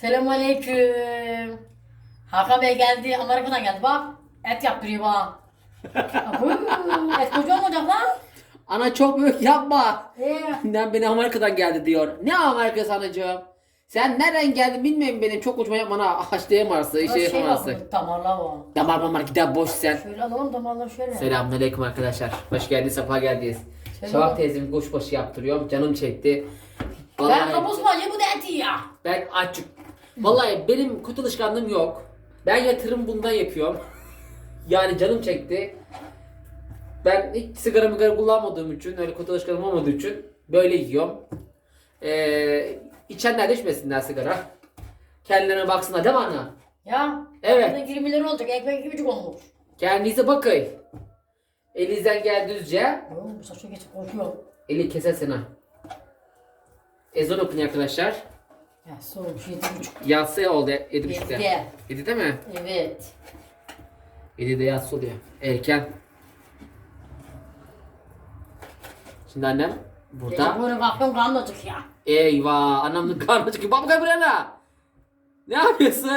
Selamünaleyküm. Hakan Bey geldi. Amerika'dan geldi bak. Et yaptırıyor bana. Et koca olmayacak lan. Ana çok büyük yapma. Ee, Ben beni Amerika'dan geldi diyor. Ne Amerika anacığım? Sen nereden geldin bilmiyorum benim. Çok uçma yapmana haşlayamazsın, şey şey yapamazsın. Damarlar var. Damar mamar gider boş sen. Şöyle alalım damarlar şöyle. Selamünaleyküm arkadaşlar. Hoş geldiniz, sefa geldiniz. Şevak teyzemin kuşbaşı yaptırıyorum. Canım çekti. Ben Vallahi kabus mu acı bu da eti ya. ben açık. Vallahi benim kötü alışkanlığım yok. Ben yatırım bundan yapıyorum. yani canım çekti. Ben hiç sigara migara kullanmadığım için, öyle kötü alışkanlığım olmadığı için böyle yiyorum. Ee, içenler de içmesinler sigara. Kendilerine baksınlar değil mi ana? Ya. Evet. Burada 20 lira olacak. Ekmek iki buçuk olmuş. Kendinize bakın. Elinizden geldiğince Oğlum bu saçma geçip korkuyorum. eli kesesin ha. Ezan okun arkadaşlar. Ya soğumuş yedi buçuk. Yatsı oldu 7.30'da. Yedide. 7'de mi? Evet. 7'de yatsı oluyor. Erken. Şimdi annem burada. böyle kalkıyorum karnım acık ya. Eyvah anamın karnı çıkıyor. Baba gel buraya lan. Ne yapıyorsun?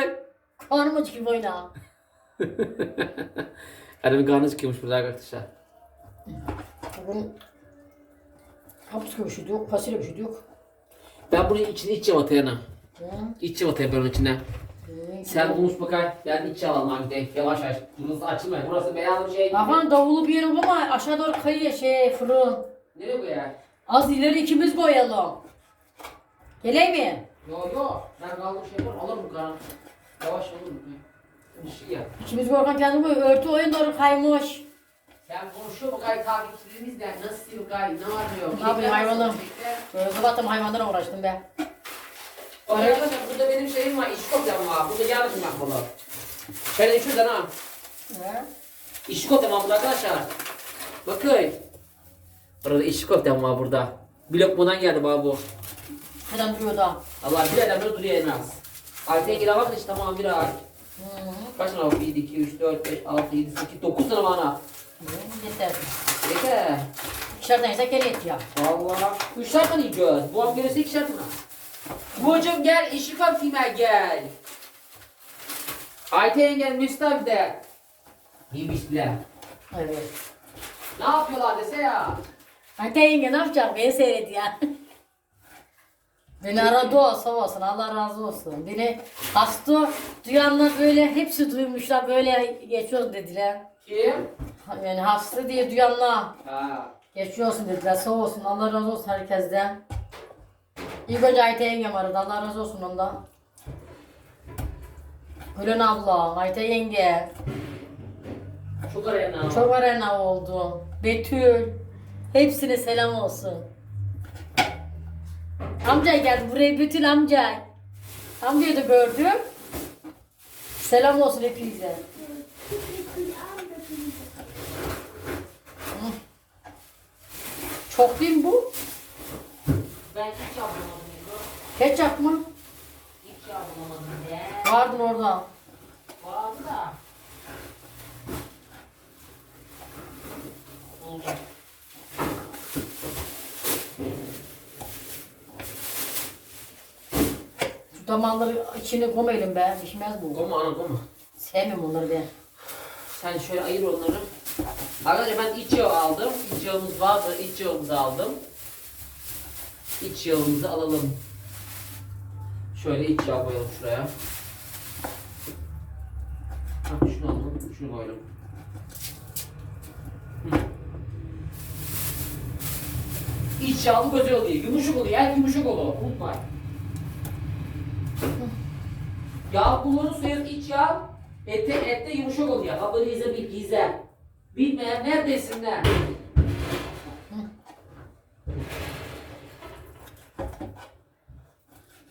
Karnım acık gibi oyna. Annemin karnı çıkıyormuş burada arkadaşlar. Bugün hapus üşüdük, fasulye üşüdük. Ben bunun içine iç yağı atayım ana. Hı. İç yağı atayım ben. Hı. Sen konuş bakayım. Ben iç alalım abi. Yavaş yavaş. Burası açılmıyor. Burası beyaz bir şey. Hakan davulu bir yerim ama aşağı doğru kayıyor şey fırın. Nereye bu ya? Az ileri ikimiz koyalım. Geleyim mi? Yo yo. Ben kaldım şey yaparım. Alırım karan. Yavaş olur mu? Bir şey yap. İkimiz korkan kendimi. Örtü oyun doğru kaymış. Sen konuşuyor bakay takipçilerimizle nasıl bakay ne yapıyor? Ne yapayım, hayvanım? Battım hayvanlara uğraştım be. Arkadaşlar burada benim şeyim var, iş kopyam var. Burada yardım var bunu. Şöyle şuradan ha. He? İş kopyam var burada arkadaşlar. Bakın. Burada iş kopyam var burada. Blok bundan geldi bana bu. Neden duruyor da? Allah bir adam böyle duruyor en az. Ayten gire bakın işte tamam bir ay. Kaç tane var? 1, 2, 3, 4, 5, 6, 7, 8, 9 tane bana. Yeter. Yeter. İkişerden yesek gene et ya. Valla. Üç tane yiyeceğiz. Bu an gelirse ikişer tane. Buğacım gel, işi kapayım gel. Ayten yengem Müstafi de. Yemiş bile. Evet. Ne yapıyorlar dese ya. Hatta yenge ne yapacak? Beni seyret ya. Beni aradı o sağ olsun Allah razı olsun. Beni hasta duyanlar böyle hepsi duymuşlar böyle geçiyoruz dediler. Kim? Yani hasta diye duyanlar Ha. geçiyorsun dediler sağ olsun Allah razı olsun herkesten. İlk önce Ayten yengem aradı Allah razı olsun ondan. Gülen abla, Ayten yenge, Çok arayana. çok arena oldu. Betül, hepsine selam olsun. Amca geldi buraya Betül amca. Amcayı da gördüm. Selam olsun hepinize. Çok değil mi bu? Ben hiç yapmadım. Ketçap mı? Hiç yapmadım ya. Vardın orada. Vardı da. Oldu. Şu damarları içine koymayalım be. Pişmez bu. Koma ana koma. Sevmiyorum onları ben. Sen şöyle ayır onları. Arkadaşlar ben iç yağı aldım. İç yağımız vardı. İç yağımızı aldım. İç yağımızı alalım. Şöyle iç yağ koyalım şuraya. Hah, şunu alalım. Şunu koyalım. Hı. İç yağlı güzel oluyor. Yumuşak oluyor. Yani yumuşak oluyor. Unutmayın. Yağ kullanırsanız iç yağ ete ette yumuşak oluyor. Kabını izle bil izle. Bilmeyen neredesin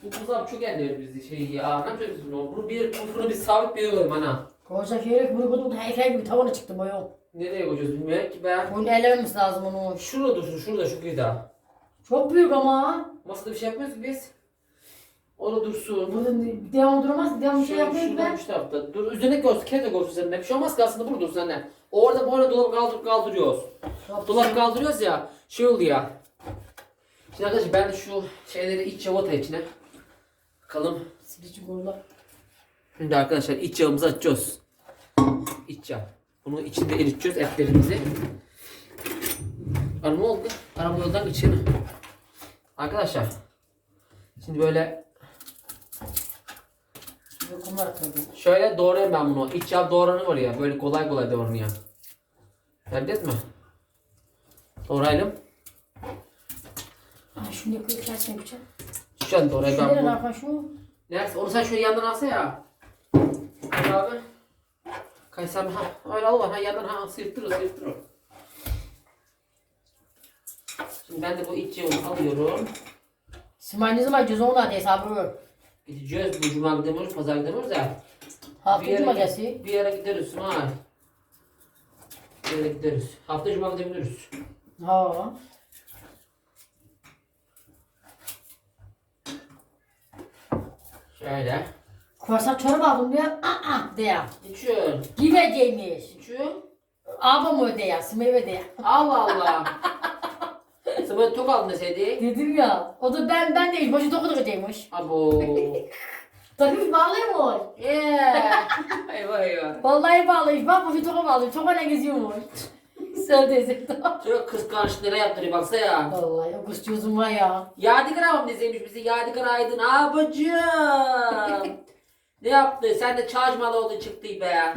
Bu buzdolabı çok endiyor bizi şey ya. Ne yapacağız biz bunu? Bunu bir bu fırını bir sabit bir koyalım ana. Koyacak yere bunu koydum heykel gibi tavana çıktı yok. Nereye koyacağız bilmiyorum ki ben. Bunu elememiz lazım onu. Şurada dursun şurada şu kıyıda. Çok büyük ama. Masada bir şey yapmıyoruz ki biz. Orada dursun. Burada devam duramaz. Devam bir şey yapmayız şuradan ben. şu tarafta. Dur üzerine görsün. Kere görsün üzerine. Bir şey olmaz ki aslında burada dursun anne. Orada bu arada dolap kaldırıp kaldırıyoruz. Dolap kaldırıyoruz ya. Şey oldu ya. Şimdi arkadaşlar ben şu şeyleri iç yavata içine. Bakalım. Silici kurula. Şimdi arkadaşlar iç yağımızı açıyoruz. İç yağ. Bunu içinde eriteceğiz etlerimizi. Ara ne oldu? Araba yoldan geçiyor. Arkadaşlar. Şimdi böyle şöyle doğrayayım ben bunu. İç yağ doğranıyor ya. Böyle kolay kolay doğranıyor. Gördünüz mü? Doğrayalım. Aa, şunu yapıyor kesin yapacağım. An doğrayayım Şunları ben bunu. yapar şu? Neyse onu sen şöyle yandan alsa ya. Hadi abi. Kaysam ha öyle al var ha yandan ha sıyırtır o. Şimdi ben de bu iç yağı alıyorum. Simay ne zaman cüzdanı da hesabı. Gideceğiz bu cuma gidemiyoruz pazar gidemiyoruz ya. Hafta cuma gelsi. Bir yere gideriz ha. Bir yere gideriz. Hafta cuma gidebiliriz. Ha. Şöyle. Korsan çorap aldım diye. Aa diye. İçiyor. Giyeceğimiş. İçiyor. Abam o diye. Simay ve diye. Allah Allah. Böyle tok aldın deseydi. Dedim ya. O da ben ben değil. Başı dokuz gidecekmiş. Abo. Tabii bağlıymış. Yeah. eyvah eyvah. Vallahi bağlıymış. Bak başı toka bağlı. Çok öne geziyormuş. Sen de Şöyle kıskançlıklara yaptırıyor baksa ya. Vallahi o kız çocuğum var ya. Yadigar abam dizeymiş bizi. Yadigar Aydın abacığım. ne yaptı? Sen de çalışmalı oldu çıktı be.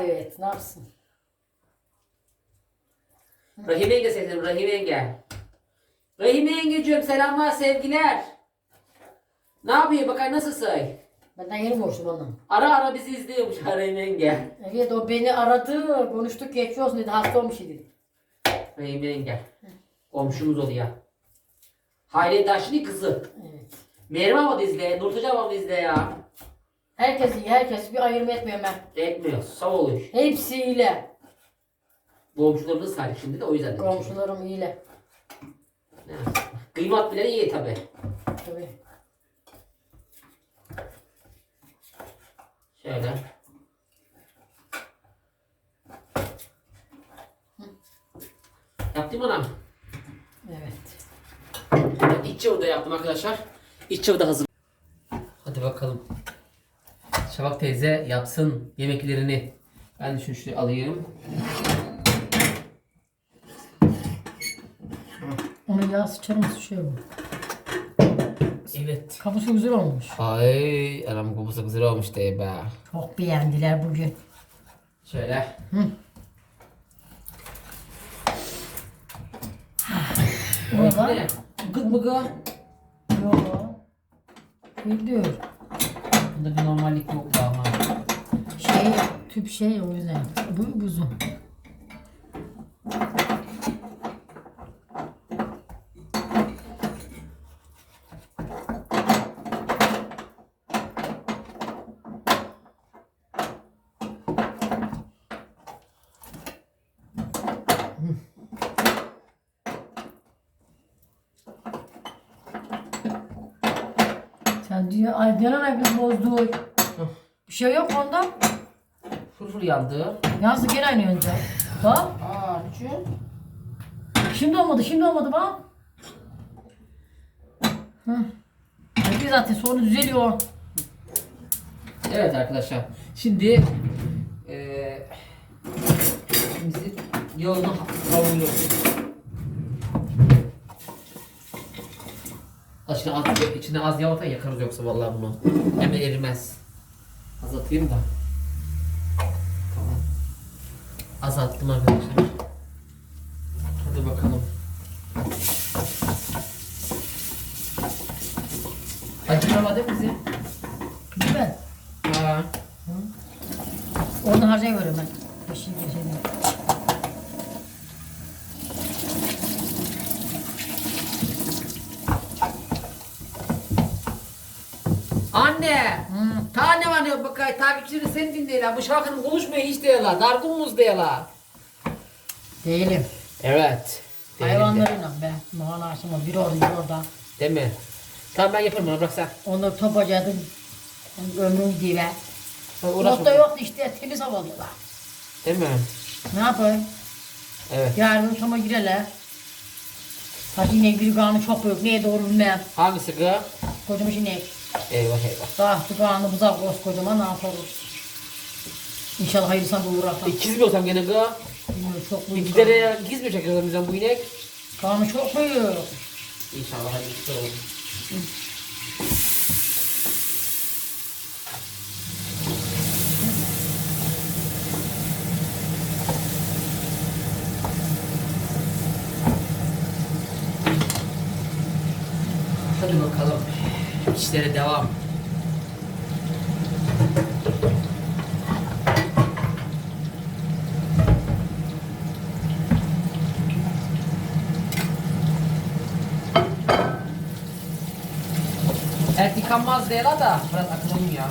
Evet ne yapsın? Rahim yenge seslenim Rahim yenge. Rahim yengeciğim selamlar sevgiler. Ne yapıyor bakar nasılsın? Benden yeni boşum onun. Ara ara bizi izliyormuş Rahim yenge. Evet o beni aradı. Konuştuk geçiyor olsun dedi. Hasta olmuş dedi. Rahim yenge. Komşumuz oluyor. Hayri Daşlı kızı. Evet. Meryem abla da izle, Nurtucu abla da izle ya. Herkes iyi. Herkes bir ayrım etmiyorum ben. Etmiyor, sağ oluyor. Hepsiyle. Komşularımız saydık şimdi de o yüzden. dedim. Komşularım iyiyle. Ne? Kıymat bile iyi tabi. Tabii. Şöyle. Yaptım ana. Evet. Ben iç yaptım arkadaşlar. İç yağı da hazır. Hadi bakalım. Şabak teyze yapsın yemeklerini. Ben de şunu şuraya alayım. Onun yağ sıçar mı sıçıyor mu? Evet. Kapısı güzel olmuş. Ay anam kokusu güzel olmuş de be. Çok beğendiler bugün. Şöyle. O ne lan? Ne? Gıt mı gı? Yok. Gidiyor. Bunda bir normallik yok ama. Şey, tüp şey o yüzden. Bu buzu. Sen diyor, ay gene biz bozdu. Bir şey yok onda. Fırfır yandı. Yazdı gene aynı önce. Bak. Aa şu. Şimdi olmadı, şimdi olmadı bak. Hı. Hadi zaten sonra düzeliyor. Evet arkadaşlar. Şimdi eee bizi yolunu kavuruyoruz. Aşkına az, içine az yağ atayım yakarız yoksa vallahi bunu. Hemen erimez. Az atayım da. Tamam. Az attım arkadaşlar. Hadi bakalım. Acıklama değil mi bizi? Mi? Ha. Onu harcayıveriyorum ben. Bir şey bir şey değil. Anne! Hı. Tane var ya bakay takipçileri seni dinleyeler. Bu şarkının konuşmuyor hiç diyorlar. Dargın muz diyorlar. Değilim. Evet. Hayvanlarıyla ben. Bana aşama bir orada bir orada. Değil mi? Tamam ben yaparım onu bırak sen. Onları topacaktım. Ömrüm diye. Sen uğraşma. Nokta yoktu işte temiz havalıyorlar. Değil mi? Ne yapayım? Evet. Yarın sonra girerler. Hadi inek bir kanı çok büyük. Neye doğru bilmem. Hangisi gı? Kocamış inek. Eyvah eyvah. Tahtı karnımıza koskocaman ne yaparız? İnşallah hayırlısan bulur atam. İkiz mi olsam gene? Bilmiyorum çok büyük. gidere giz mi çekiyorlar bizden bu inek? Karnı çok büyük. İnşallah hayırlısı olur. Hadi bakalım. İşlere devam. Et yıkanmaz değil da biraz akıllım ya.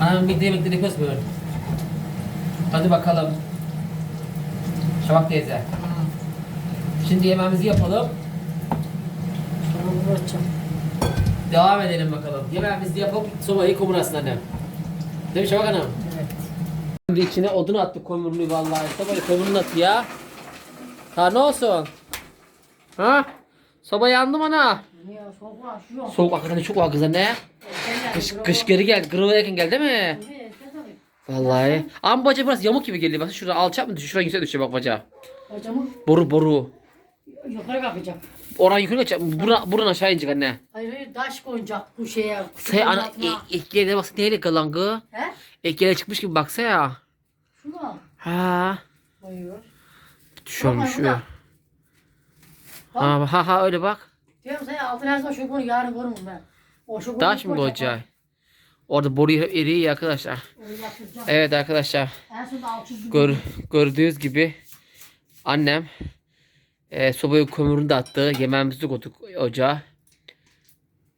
Anam bir demek dedik kız böyle. Hadi bakalım. Şabak teyze. Şimdi yemeğimizi yapalım. Bırakacağım. Devam edelim bakalım. Yemeğimizi yapıp sobayı kumurasın annem. Değil mi Şabak Hanım? Evet. Şimdi içine odun attık kömürlü vallahi. Sobayı kömürünü at ya. Ha ne olsun? Ha? Soba yandı mı ana? Soğuk var şu yok. Soğuk hakikaten çok var kız anne. Kış, kış geri geldi. Kırıva yakın geldi değil mi? Vallahi. Ama bacağı biraz yamuk gibi geliyor. Bak şurada alçak mı düşüyor? Şuraya yüksek düşüyor bak bacağı. Hocamı Boru boru. yukarı kalkacak. Oradan yukarı kaçacak. Buradan, buradan aşağı inecek anne. Hayır hayır taş konacak bu şeye. Say ana altına. e, baksana neyle kalangı. He? Eklere çıkmış gibi baksa ya. Şuna. Ha. Hayır. Düşüyormuş Bak, bak. Ha ha ha öyle bak. Diyorum sen altın her zaman şu bunu yarın korurum ben. O şu Taş mı koyacak? Orada boru eriyor ya arkadaşlar. Evet arkadaşlar. En sonunda 600 bin. Gör, gördüğünüz gibi annem e, sobaya kömürünü de attı. Yemeğimizi koyduk ocağa.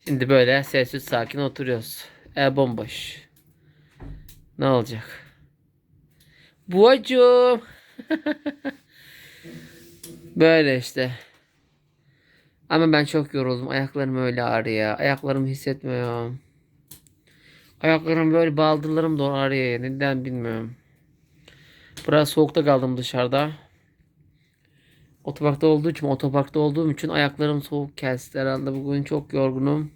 Şimdi böyle sessiz sakin oturuyoruz. E bomboş. Ne olacak? Buacığım. böyle işte. Ama ben çok yoruldum. Ayaklarım öyle ağrıyor. Ayaklarımı hissetmiyorum. Ayaklarım böyle baldırlarım da ağrıyor. Neden bilmiyorum. Biraz soğukta kaldım dışarıda. Otoparkta olduğu için, otoparkta olduğum için ayaklarım soğuk kesti herhalde. Bugün çok yorgunum.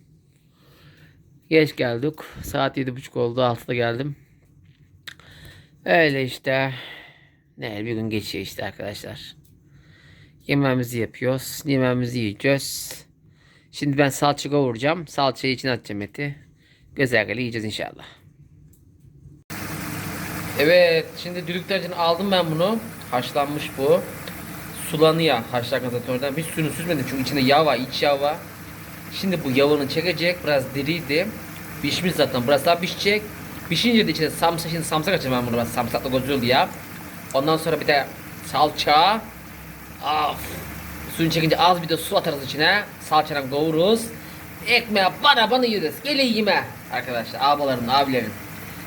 Geç geldik. Saat yedi buçuk oldu. Altıda geldim. Öyle işte. Ne bir gün geçiyor işte arkadaşlar. Yemeğimizi yapıyoruz. Yemeğimizi yiyeceğiz. Şimdi ben salça kavuracağım. Salçayı içine atacağım eti. Güzel güzel yiyeceğiz inşallah. Evet, şimdi düdük derecini aldım ben bunu. Haşlanmış bu. Sulanıyor haşlarken zaten oradan. Bir suyunu süzmedim çünkü içinde yağ var, iç yağ var. Şimdi bu yağını çekecek. Biraz diriydi. Pişmiş zaten. Biraz daha pişecek. Pişince de içine samsak, şimdi samsak açacağım ben bunu. Biraz samsakla gözüldü ya. Ondan sonra bir de salça. Of. Suyunu çekince az bir de su atarız içine. Salçadan kavururuz. Ekmeğe bana yeriz. Gelin yeme. Arkadaşlar abaların, abilerin.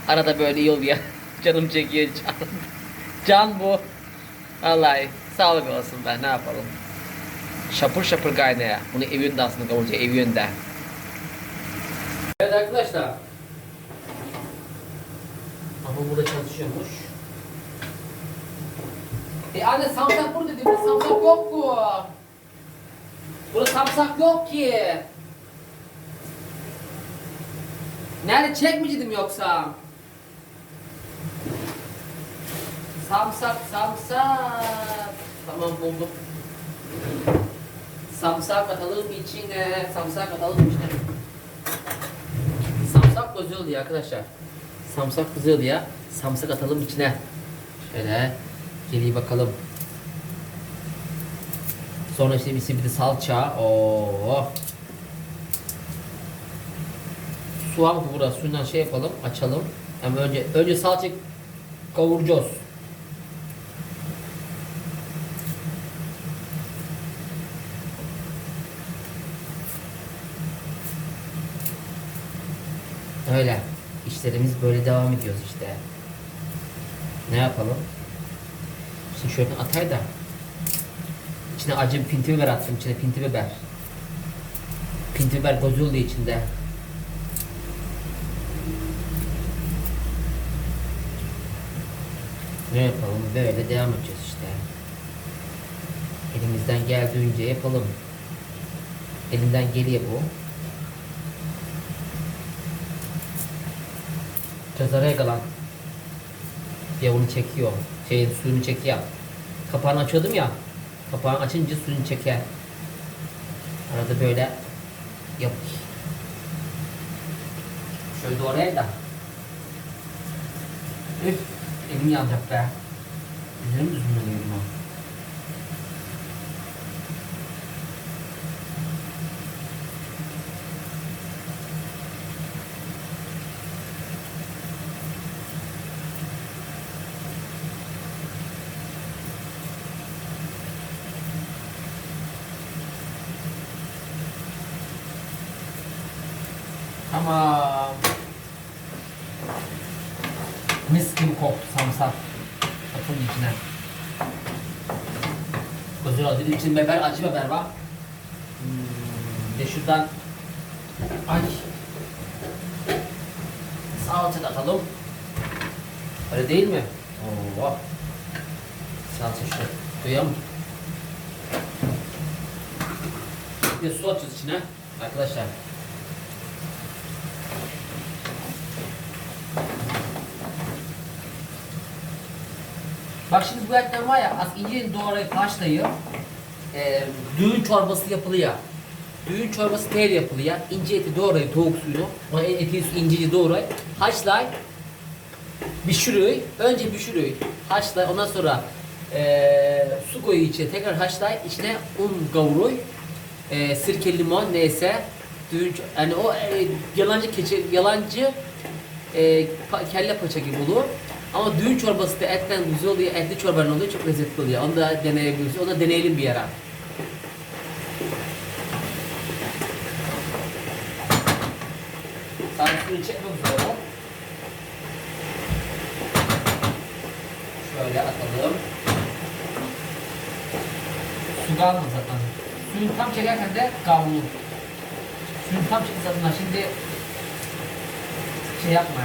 Arada böyle iyi oluyor. Canım çekiyor can. Can bu. Vallahi sağlık olsun ben ne yapalım. Şapır şapır kaynaya. Bunu evinde aslında kavuracak evinde. Evet arkadaşlar. Ama burada çalışıyormuş. E anne samsak burada değil mi? Samsak yok bu. Burada samsak yok ki. Nerede çekmeyecektim yoksa? Samsak, samsak. Tamam buldum. Samsak atalım içine. Samsak atalım içine. Samsak güzel oluyor arkadaşlar. Samsak güzel oluyor. Samsak atalım içine. Şöyle geliyor bakalım. Sonra işte bir de salça. Oo. Soğan burası? Suyundan şey yapalım, açalım. Ama önce önce salça kavuracağız. Öyle. İşlerimiz böyle devam ediyoruz işte. Ne yapalım? Şimdi şöyle atay da. İçine acı pinti biber atsın. içine pinti biber. Pinti biber bozuldu içinde. Ne yapalım? Böyle devam edeceğiz işte. Elimizden geldiğince yapalım. Elimden geliyor bu. Cazaraya kalan. Yavunu çekiyor. Şeyin suyunu çekiyor. Kapağını açıyordum ya. Kapağını açınca suyunu çeker. Arada böyle yap. Şöyle doğrayayım da. Üf, elim yanacak be. Düzgün ha. Tamam. Mis gibi koktu samsak. Atın içine. İçinde biber, acı biber var. Hmm, de şuradan ay salça da atalım. Öyle değil mi? Oo. Salça şu. Duyuyor Bir su atacağız içine arkadaşlar. Bak şimdi bu etler var ya az ince doğrayıp haşlayıp e, düğün çorbası yapılıyor. Düğün çorbası neyle yapılıyor? İnce eti doğrayıp tavuk suyunu, o eti inceci doğrayıp haşlay, pişiriyor. Önce pişiriyor, haşlay, ondan sonra e, su koyuyor içine, tekrar haşlay, içine un kavuruyor. E, sirke, limon neyse. Düğün, yani o e, yalancı keçi, yalancı e, pa- kelle paça gibi olur. Ama düğün çorbası da etten güzel oluyor, etli çorbanın oluyor, çok lezzetli oluyor. Onu da deneyebilirsiniz, onu da deneyelim bir ara. Suyunu çekmek üzere. Şöyle atalım. Su kalmadı zaten. Suyun tam çekerken de kavrulur. Suyun tam çekerken şimdi şey yapma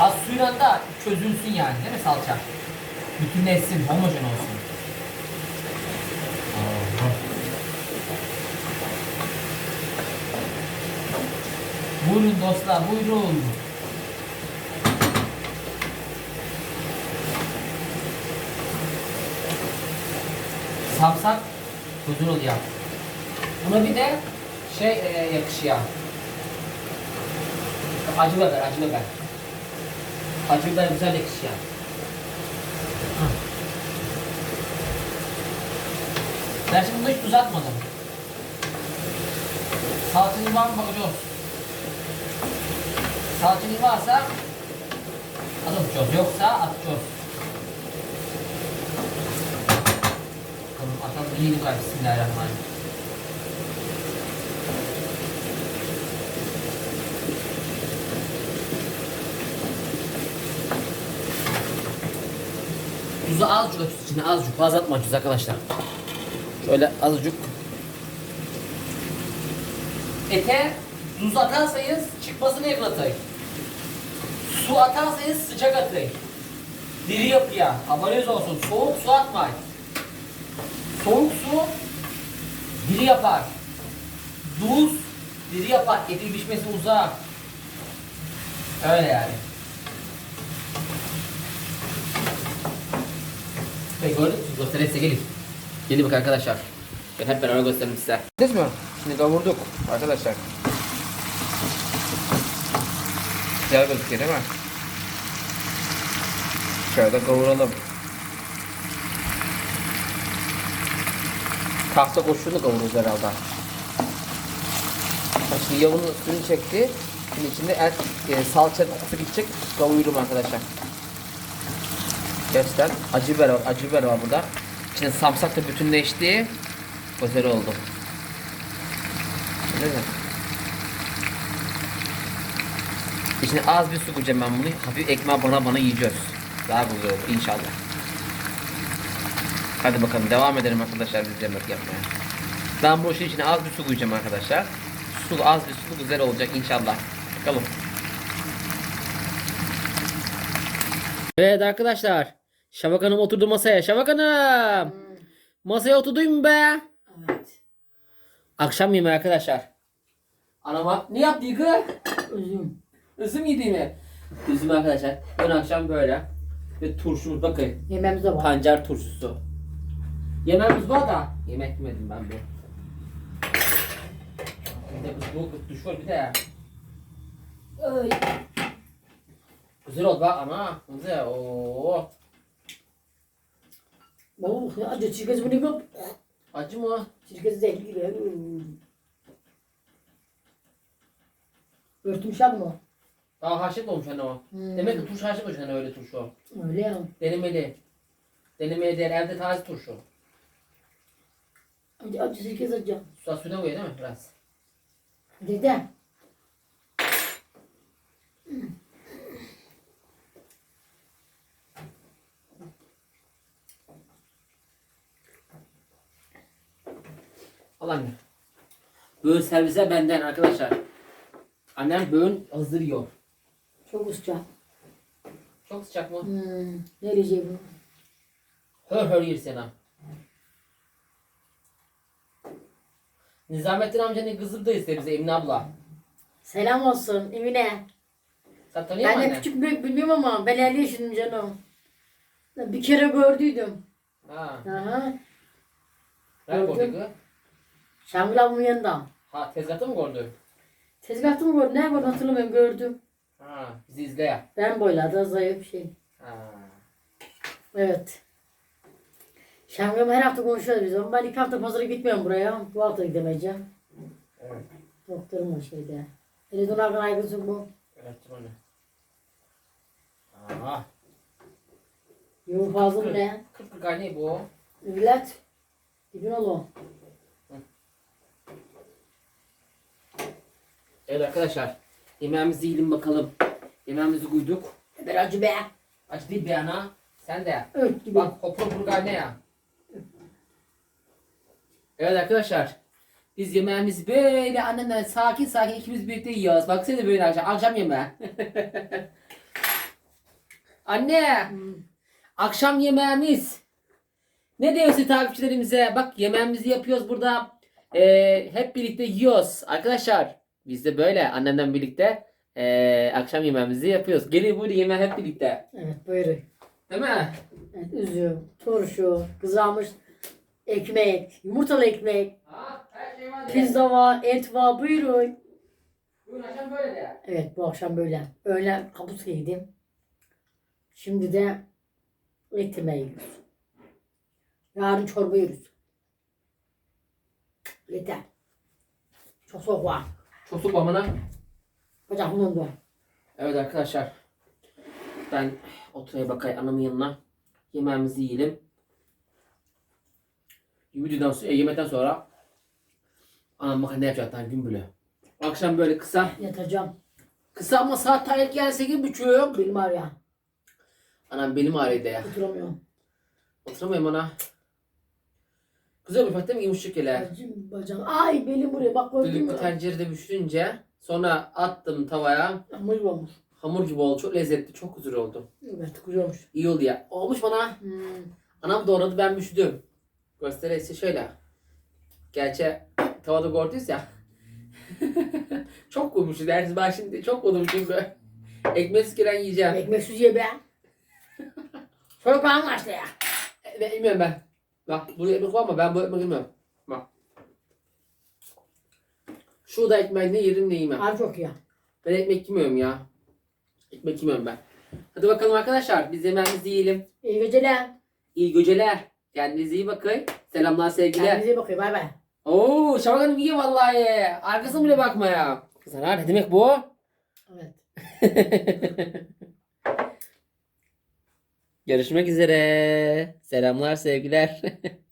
Az suyla da çözülsün yani değil mi salça? Bütünleşsin, homojen olsun. Buyurun dostlar, buyurun. Samsak güzel oluyor. Buna bir de şey e, yakışıyor. Acı biber, acı biber. Acı biber güzel yakışıyor. Hı. Ben şimdi bunu hiç tuz atmadım. Salçanın var mı bakacağız. Salçanın varsa atacağız. Yoksa atacağız. Bakalım atalım yiyelim gayet. Bismillahirrahmanirrahim. Tuzu azıcık atıyoruz içine azıcık fazla atmayacağız arkadaşlar. Şöyle azıcık. Ete tuz atarsanız çıkmasını yaklatayım. Su atarsanız sıcak atayım. Diri yapıya haberiniz olsun. Soğuk su atmayın. Soğuk su diri yapar. Buz diri yapar. Etin pişmesi uzak. Öyle yani. Mü? Göstereyim size gelin. Gelin bak arkadaşlar. Ben hep beraber göstereyim size. Değil mi? Şimdi kavurduk arkadaşlar. Güzel gözüküyor değil mi? Şöyle kavuralım. Tahta koşunu kavururuz herhalde. Bak Şimdi yavunu suyunu çekti. Şimdi içinde et, e, salça kokusu gidecek. Kavuruyorum arkadaşlar. Gerçekten acı biber var, acı biber var burada. İçine samsak da bütünleşti. Güzel oldu. Değil mi? İçine az bir su koyacağım ben bunu. Hafif ekmeği bana bana yiyeceğiz. Daha güzel olur inşallah. Hadi bakalım devam edelim arkadaşlar biz yemek yapmaya. Ben bu işin içine az bir su koyacağım arkadaşlar. Su az bir su güzel olacak inşallah. Bakalım. Evet arkadaşlar. Şafak Hanım oturdu masaya. Şafak Hanım. Hmm, Masaya oturdun be? Evet. Akşam yemeği arkadaşlar. Anama ne yaptı kız? Üzüm. Üzüm yedi mi? Üzüm arkadaşlar. Ön akşam böyle. Ve turşumuz bakın. Yemeğimiz de var. Pancar turşusu. Yemeğimiz var da. Yemek yemedim ben bu. Bir de bu, bu duş var bir de. Ay. Güzel oldu bak ana. Güzel. Oo. Oh, acı çirkezi bunu yıkıp. Acı mı? Çirkezi zehri gibi. Örtmüşler mi? Daha haşet olmuş anne o. Hmm. Demek ki turşu haşet anne öyle turşu. Öyle ya. Denemeli. Denemeli değil evde taze turşu. Acı, acı çirkezi acı. Suya suyuna koyuyor değil mi biraz? Dede. Al anne. Böğün servise benden arkadaşlar. Annem böğün hazır yiyor. Çok sıcak. Çok sıcak mı? Hmm. Ne diyeceğim bunu? Hör hör yersin ha. Nizamettin amcanın kızı da iste bize Emine abla. Selam olsun Emine. Sen tanıyor Ben musun de anne? küçük büyük bilmiyorum ama ben 50 yaşındayım canım. Bir kere gördüydüm. Ha. Aha. Nerede Gördüm. gördü Şamil ablamın yanında. Ha tezgahta mı gördü? Tezgahta mı gördüm? Nerede gördüm hatırlamıyorum gördüm. Ha bizi izle ya. Ben boyladı zayıf bir şey. Ha. Evet. Şamil'im her hafta konuşuyoruz biz. Ama ben iki hafta pazara gitmiyorum buraya. Bu hafta gidemeyeceğim. Evet. Doktorum o şeyde. Eli donargan aygısı bu. Evet anne. Aa. Yoğun fazla mı ne? Kırk kırk aynı bu. Millet. Dibin ol Evet arkadaşlar. Yemeğimizi yiyelim bakalım. Yemeğimizi koyduk. Bir acı be. Acı değil be ana. Sen de. Öt gibi. Bak hopur hopur kayna ya. Evet arkadaşlar. Biz yemeğimizi böyle annemle sakin sakin ikimiz birlikte yiyoruz. Bak sen de böyle akşam, akşam yemeği. Anne. Hmm. Akşam yemeğimiz. Ne diyorsun takipçilerimize? Bak yemeğimizi yapıyoruz burada. Ee, hep birlikte yiyoruz. Arkadaşlar biz de böyle annemden birlikte ee, akşam yemeğimizi yapıyoruz. Gelin buyurun yemeği hep birlikte. Evet buyurun. Değil mi? Evet, üzüm, turşu, kızarmış ekmek, yumurtalı ekmek, Ha, her şey var. pizza var, et var buyurun. Bugün akşam böyle de. Evet bu akşam böyle. Öğlen kapuska yedim. Şimdi de et yemeği yiyoruz. Yarın çorba yiyoruz. Yeter. Çok soğuk var. Çok soğuk bana. Bacak bulundu. Evet arkadaşlar. Ben oturaya bakayım anamın yanına. Yemeğimizi yiyelim. Videodan e, yemekten sonra anam bakın ne yapacak lan gün böyle. Akşam böyle kısa. Yatacağım. Kısa ama saat ta erken sekiz buçuk. Benim var ya. Anam benim ağrıydı ya. Oturamıyorum. Oturamıyorum ana. Güzel fakat değil mi? Yumuşak. Bacım bacağım. Ay benim buraya bak gördün Düdüklü mü? tencerede pişirince sonra attım tavaya. Hamur olmuş. Hamur gibi oldu. Çok lezzetli. Çok güzel oldu. Evet güzel olmuş. İyi oldu ya. Olmuş bana. Hmm. Anam doğradı ben müştüm. Göstereyse şöyle. Gerçi tavada gördünüz ya. çok koymuşuz dersi ben şimdi çok koymuşum böyle. Ekmeksiz giren yiyeceğim. Ekmeksiz ye be. Çocuk bana kaçtı ya. E, Ben ben. Bak buraya ekmek var ama ben bu ekmek yemiyorum. Bak. Şu da ekmeği ne yerim ne yemem. Abi çok ya. Ben ekmek yemiyorum ya. Ekmek yemiyorum ben. Hadi bakalım arkadaşlar biz yemeğimizi yiyelim. İyi geceler. İyi geceler. Kendinize iyi bakın. Selamlar sevgiler. Kendinize iyi bakın. Bay bay. Oo Şafak Hanım iyi vallahi. Arkasına bile bakma ya. Kızlar ne demek bu? Evet. Görüşmek üzere. Selamlar sevgiler.